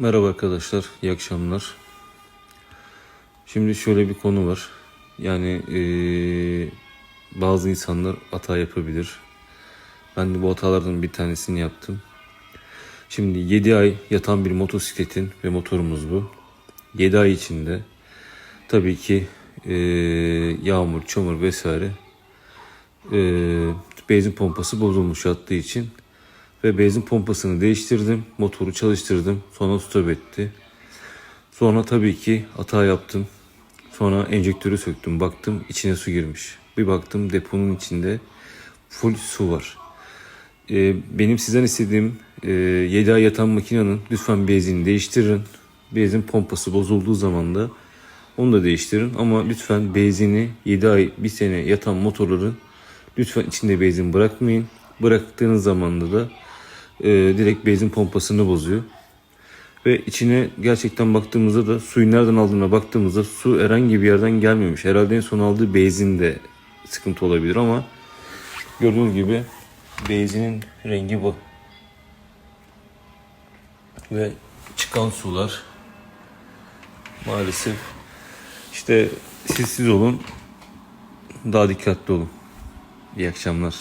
Merhaba arkadaşlar, iyi akşamlar. Şimdi şöyle bir konu var. Yani eee, bazı insanlar hata yapabilir. Ben de bu hatalardan bir tanesini yaptım. Şimdi 7 ay yatan bir motosikletin ve motorumuz bu. 7 ay içinde tabii ki eee, yağmur, çamur vesaire eee, benzin pompası bozulmuş yattığı için ve benzin pompasını değiştirdim. Motoru çalıştırdım. Sonra stop etti. Sonra tabii ki hata yaptım. Sonra enjektörü söktüm. Baktım içine su girmiş. Bir baktım deponun içinde full su var. Ee, benim sizden istediğim e, 7 ay yatan makinenin lütfen benzinini değiştirin. Benzin pompası bozulduğu zaman da onu da değiştirin. Ama lütfen benzini 7 ay 1 sene yatan motorların lütfen içinde benzin bırakmayın. Bıraktığınız zaman da e, direkt benzin pompasını bozuyor. Ve içine gerçekten baktığımızda da suyu nereden aldığına baktığımızda su herhangi bir yerden gelmemiş. Herhalde en son aldığı benzinde sıkıntı olabilir ama gördüğünüz gibi benzinin rengi bu. Ve çıkan sular maalesef işte siz siz olun daha dikkatli olun. İyi akşamlar.